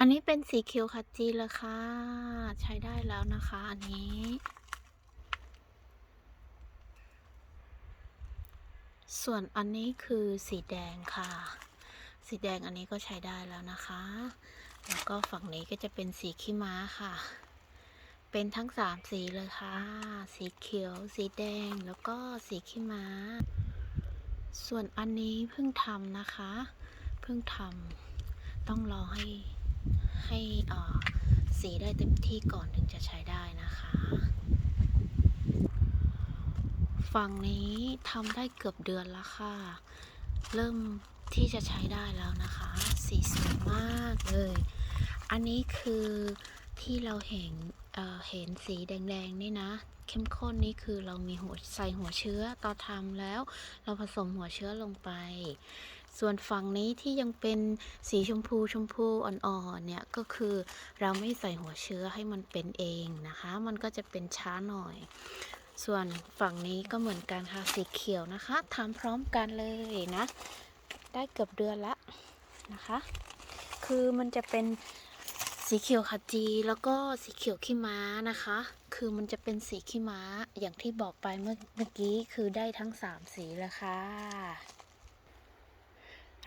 อันนี้เป็นสีเขียวขจีเลยค่ะ ใช้ได้แล้วนะคะ อันนี้ ส่วนอันนี้คือสีแดงค่ะ สีแดงอันนี้ก็ใช้ได้แล้วนะคะ แล้วก็ฝั่งนี้ก็จะเป็นสีขี้ม้าค่ะ เป็นทั้งสามสีเลยค่ะ สีเขียว สีแดง แล้วก็สีขี้ม้า ส่วนอันนี้เพิ่งทำนะคะ เพิ่งทำต้องรอให้ ให้สีได้เต็มที่ก่อนถึงจะใช้ได้นะคะ ฝั่งนี้ทำได้เกือบเดือนแล้วค่ะ เริ่มที่จะใช้ได้แล้วนะคะ สีสวยมากเลย อันนี้คือที่เราเห็นเเห็นสีแดงๆนี่นะ เข้มข้นนี่คือเรามีหัวใส่หัวเชื้อตอนทำแล้ว เราผสมหัวเชื้อลงไป ส่วนฝั่งนี้ที่ยังเป็นสีชมพูชมพูอ่อนๆเนี่ยก็คือเราไม่ใส่หัวเชื้อให้มันเป็นเองนะคะ มันก็จะเป็นช้าหน่อย ส่วนฝั่งนี้ก็เหมือนกันค่ะสีเขียวนะคะทำพร้อมกันเลยนะ ได้เกือบเดือนละนะคะ คือมันจะเป็นสีเขียวขจีแล้วก็สีเขียวขี้ม้านะคะ คือมันจะเป็นสีขี้ม้าอย่างที่บอกไปเมื่อเมื่อกี้คือได้ทั้งสามสีเลยค่ะ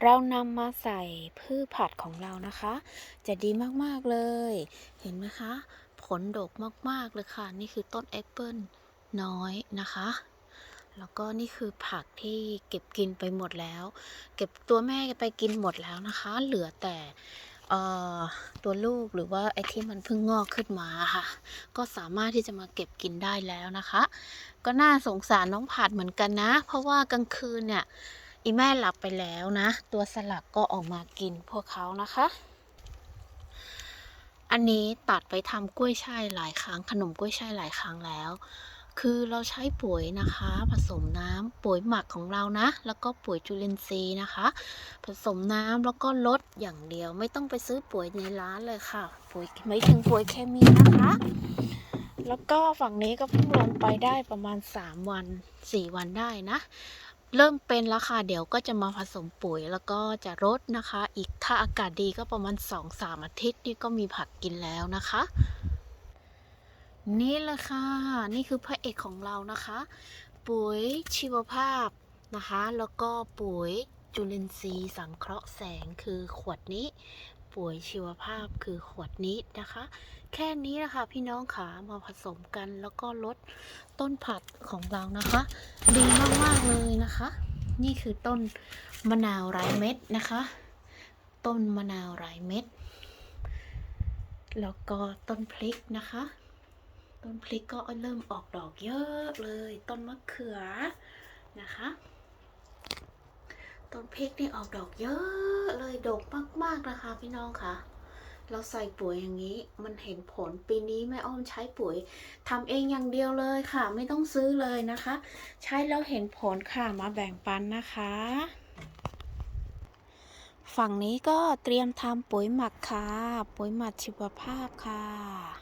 เรานำมาใส่พืชผัดของเรานะคะ จะดีมาก ๆ เลย เห็นไหมคะ ผลดกมาก ๆ เลยค่ะ นี่คือต้นแอปเปิลน้อยนะคะ แล้วก็นี่คือผักที่เก็บกินไปหมดแล้ว เก็บตัวแม่ไปกินหมดแล้วนะคะ เหลือแต่ตัวลูกหรือว่าไอ้ที่มันเพิ่งงอกขึ้นมาค่ะ ก็สามารถที่จะมาเก็บกินได้แล้วนะคะ ก็น่าสงสารน้องผัดเหมือนกันนะ เพราะว่ากลางคืนเนี่ย อีแม่หลับไปแล้วนะ ตัวสลักก็ออกมากินพวกเขานะคะ อันนี้ตัดไปทำกล้วยช่ายหลายครั้ง ขนมกล้วยช่ายหลายครั้งแล้ว คือเราใช้ปุ๋ยนะคะ ผสมน้ำปุ๋ยหมักของเรานะ แล้วก็ปุ๋ยจุลินทรีย์นะคะ ผสมน้ำแล้วก็ลดอย่างเดียว ไม่ต้องไปซื้อปุ๋ยในร้านเลยค่ะ ปุ๋ยไม่ถึงปุ๋ยเคมีนะคะแล้วก็ฝั่งนี้ก็เพิ่งลงไปได้ประมาณ 3 วัน 4 วันได้นะ เริ่มเป็นแล้วค่ะ เดี๋ยวก็จะมาผสมปุ๋ยแล้วก็จะรดนะคะ อีกถ้าอากาศดีก็ประมาณ 2-3 อาทิตย์นี่ก็มีผักกินแล้วนะคะ นี่แหละค่ะ นี่คือพระเอกของเรานะคะ ปุ๋ยชีวภาพนะคะ แล้วก็ปุ๋ยจุลินทรีย์สังเคราะห์แสงคือขวดนี้ ปุ๋ยชีวภาพคือขวดนี้นะคะ แค่นี้นะคะพี่น้องขามาผสมกันแล้วก็ลดต้นผักของเรานะคะ ดีมากๆเลย นะคะ นี่คือต้นมะนาวไร้เม็ดนะคะ ต้นมะนาวไร้เม็ด แล้วก็ต้นพริกนะคะ ต้นพริกก็เริ่มออกดอกเยอะเลย ต้นมะเขือนะคะ ต้นพริกนี่ออกดอกเยอะเลยดกมากๆนะคะพี่น้องคะ เราใส่ปุ๋ยอย่างนี้มันเห็นผลปีนี้แม่อ้อมใช้ปุ๋ยทำเองอย่างเดียวเลยค่ะ ไม่ต้องซื้อเลยนะคะ ใช้แล้วเห็นผลค่ะมาแบ่งปันนะคะ ฝั่งนี้ก็เตรียมทำปุ๋ยหมักค่ะ ปุ๋ยหมักชีวภาพค่ะ